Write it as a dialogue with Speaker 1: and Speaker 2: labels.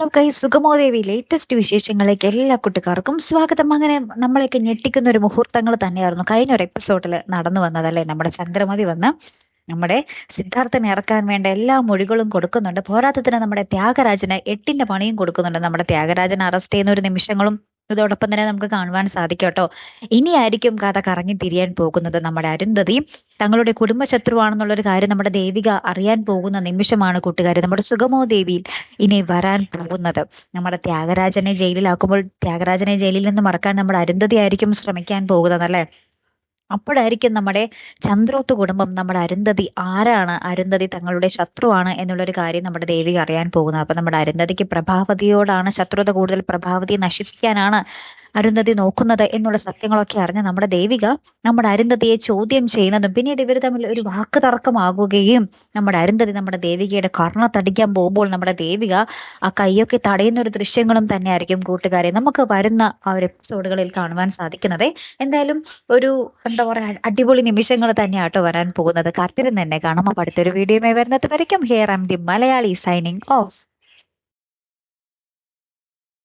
Speaker 1: നമുക്ക് ഈ സുഗമോദേവി ലേറ്റസ്റ്റ് വിശേഷങ്ങളിലേക്ക് എല്ലാ കുട്ടിക്കാർക്കും സ്വാഗതം. അങ്ങനെ നമ്മളെയൊക്കെ ഞെട്ടിക്കുന്ന ഒരു മുഹൂർത്തങ്ങൾ തന്നെയായിരുന്നു. കഴിഞ്ഞ ഒരു എപ്പിസോഡിൽ നടന്നു വന്നതല്ലേ? നമ്മുടെ ചന്ദ്രമതി വന്ന് നമ്മുടെ സിദ്ധാർത്ഥനെ ഇറക്കാൻ വേണ്ട എല്ലാ മൊഴികളും കൊടുക്കുന്നുണ്ട്. പോരാത്തതിന് നമ്മുടെ ത്യാഗരാജന് എട്ടിന്റെ പണിയും കൊടുക്കുന്നുണ്ട്. നമ്മുടെ ത്യാഗരാജൻ അറസ്റ്റ് ചെയ്യുന്ന ഒരു നിമിഷങ്ങളും ഇതോടൊപ്പം തന്നെ നമുക്ക് കാണുവാൻ സാധിക്കും കേട്ടോ. ഇനിയായിരിക്കും കഥ കറങ്ങി തിരിയാൻ പോകുന്നത് നമ്മുടെ അരുന്ധതി. തങ്ങളുടെ കുടുംബ ശത്രുവാണെന്നുള്ളൊരു കാര്യം നമ്മുടെ ദേവിക അറിയാൻ പോകുന്ന നിമിഷമാണ് കൂട്ടുകാർ നമ്മുടെ സുഗമോ ദേവിയിൽ ഇനി വരാൻ പോകുന്നത്. നമ്മുടെ ത്യാഗരാജനെ ജയിലിലാക്കുമ്പോൾ ത്യാഗരാജനെ ജയിലിൽ നിന്ന് മറക്കാൻ നമ്മുടെ അരുന്ധതി ആയിരിക്കും ശ്രമിക്കാൻ പോകുന്നത് അല്ലെ? അപ്പോഴായിരിക്കും നമ്മുടെ ചന്ദ്രോത്ത് കുടുംബം നമ്മുടെ അരുന്ധതി ആരാണ്? അരുന്ധതി തങ്ങളുടെ ശത്രുവാണ് എന്നുള്ളൊരു കാര്യം നമ്മുടെ ദേവി അറിയാൻ പോകുന്നത്. അപ്പൊ നമ്മുടെ അരുന്ധതിക്ക് പ്രഭാവതിയോടാണ് ശത്രുത കൂടുതൽ പ്രഭാവതി നശിപ്പിക്കാനാണ് അരുന്ധതി നോക്കുന്നത് എന്നുള്ള സത്യങ്ങളൊക്കെ അറിഞ്ഞ നമ്മുടെ ദേവിക നമ്മുടെ അരുന്ധതിയെ ചോദ്യം ചെയ്യുന്നതും പിന്നീട് ഇവർ തമ്മിൽ ഒരു വാക്ക് തർക്കമാകുകയും നമ്മുടെ അരുന്ധതി നമ്മുടെ ദേവികയുടെ കർണ തടിക്കാൻ പോകുമ്പോൾ നമ്മുടെ ദേവിക ആ കൈയൊക്കെ തടയുന്ന ഒരു ദൃശ്യങ്ങളും തന്നെ ആയിരിക്കും കൂട്ടുകാരെ നമുക്ക് വരുന്ന ആ ഒരു എപ്പിസോഡുകളിൽ കാണുവാൻ സാധിക്കുന്നത്. എന്തായാലും ഒരു എന്താ പറയാ അടിപൊളി നിമിഷങ്ങൾ തന്നെയാട്ടോ വരാൻ പോകുന്നത്. കാത്തിരുന്ന് തന്നെ കാണാം. അപ്പൊ അടുത്തൊരു വീഡിയോയുമായി വരുന്നത് വരയ്ക്കും here am the Malayali signing off